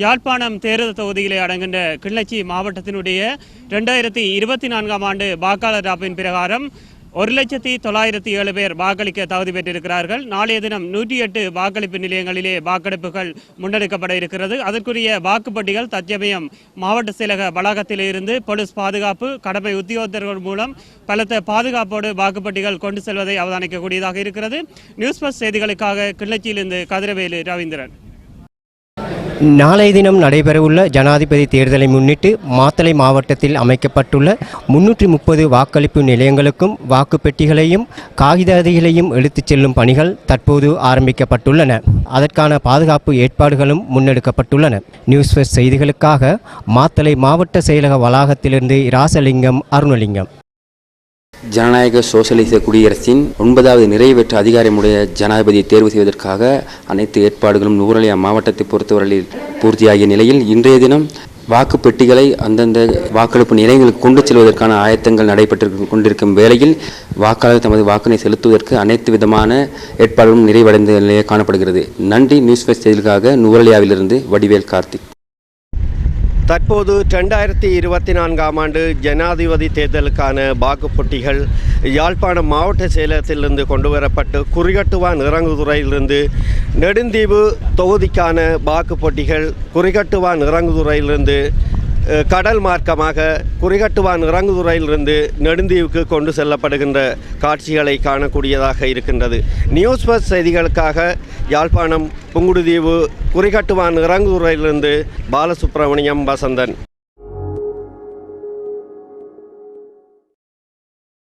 யாழ்ப்பாணம் தேர்தல் தொகுதியிலே அடங்குகின்ற கிள்ளச்சி மாவட்டத்தினுடைய ரெண்டாயிரத்தி இருபத்தி நான்காம் ஆண்டு வாக்காளர் ராப்பின் பிரகாரம் ஒரு லட்சத்தி தொள்ளாயிரத்தி ஏழு பேர் வாக்களிக்க தகுதி பெற்றிருக்கிறார்கள். நாளைய தினம் நூற்றி எட்டு வாக்களிப்பு நிலையங்களிலே வாக்கெடுப்புகள் முன்னெடுக்கப்பட இருக்கிறது. அதற்குரிய வாக்குப்பட்டிகள் தற்சமயம் மாவட்ட செயலக வளாகத்தில் இருந்து போலீஸ் பாதுகாப்பு கடமை உத்தியோகத்தர்கள் மூலம் பலத்த பாதுகாப்போடு வாக்குப்பட்டிகள் கொண்டு செல்வதை அவதானிக்கக்கூடியதாக இருக்கிறது. நியூஸ் பஸ் செய்திகளுக்காக கிள்ளச்சியிலிருந்து கதிரவேலு ரவீந்திரன். நாளைய தினம் நடைபெறவுள்ள ஜனாதிபதி தேர்தலை முன்னிட்டு மாத்தளை மாவட்டத்தில் அமைக்கப்பட்டுள்ள முன்னூற்றி முப்பது வாக்களிப்பு நிலையங்களுக்கும் வாக்குப்பெட்டிகளையும் காகித அதிகளையும் எடுத்துச் செல்லும் பணிகள் தற்போது ஆரம்பிக்கப்பட்டுள்ளன. அதற்கான பாதுகாப்பு ஏற்பாடுகளும் முன்னெடுக்கப்பட்டுள்ளன. நியூஸ் செய்திகளுக்காக மாத்தளை மாவட்ட செயலக வளாகத்திலிருந்து இராசலிங்கம் அருணலிங்கம். ஜனநாயக சோசலிச குடியரசின் ஒன்பதாவது நிறைவேற்ற அதிகாரமுடைய ஜனாதிபதியை தேர்வு செய்வதற்காக அனைத்து ஏற்பாடுகளும் நூரலியா மாவட்டத்தை பொறுத்தவரையில் பூர்த்தியாகிய நிலையில் இன்றைய தினம் வாக்கு பெட்டிகளை அந்தந்த வாக்களிப்பு நிலையங்களுக்கு கொண்டு செல்வதற்கான ஆயத்தங்கள் நடைபெற்று கொண்டிருக்கும் வேளையில் வாக்காளர் தமது வாக்கினை செலுத்துவதற்கு அனைத்து விதமான ஏற்பாடுகளும் நிறைவடைந்த நிலையை காணப்படுகிறது. நன்றி நியூஸ் ஃபெஸ்ட் செய்திகளுக்காக நுவரலியாவிலிருந்து வடிவேல் கார்த்திக். தற்போது ரெண்டாயிரத்தி இருபத்தி நான்காம் ஆண்டு ஜனாதிபதி தேர்தலுக்கான வாக்குப்பொட்டிகள் யாழ்ப்பாணம் மாவட்ட செயலகத்திலிருந்து கொண்டு வரப்பட்டு குறிகட்டுவான் இறங்குதுறையிலிருந்து நெடுந்தீவு தொகுதிக்கான வாக்குப்பொட்டிகள் குறிகட்டுவான் இறங்குதுறையிலிருந்து கடல் மார்க்கமாக குறிகட்டுவான் இறங்குதுறையிலிருந்து நெடுந்தீவுக்கு கொண்டு செல்லப்படுகின்ற காட்சிகளை காணக்கூடியதாக இருக்கின்றது. நியூஸ் பஸ் செய்திகளுக்காக யாழ்ப்பாணம் புங்குடுதீவு குறிகட்டுவான் இறங்குதுறையிலிருந்து பாலசுப்ரமணியம் வசந்தன்.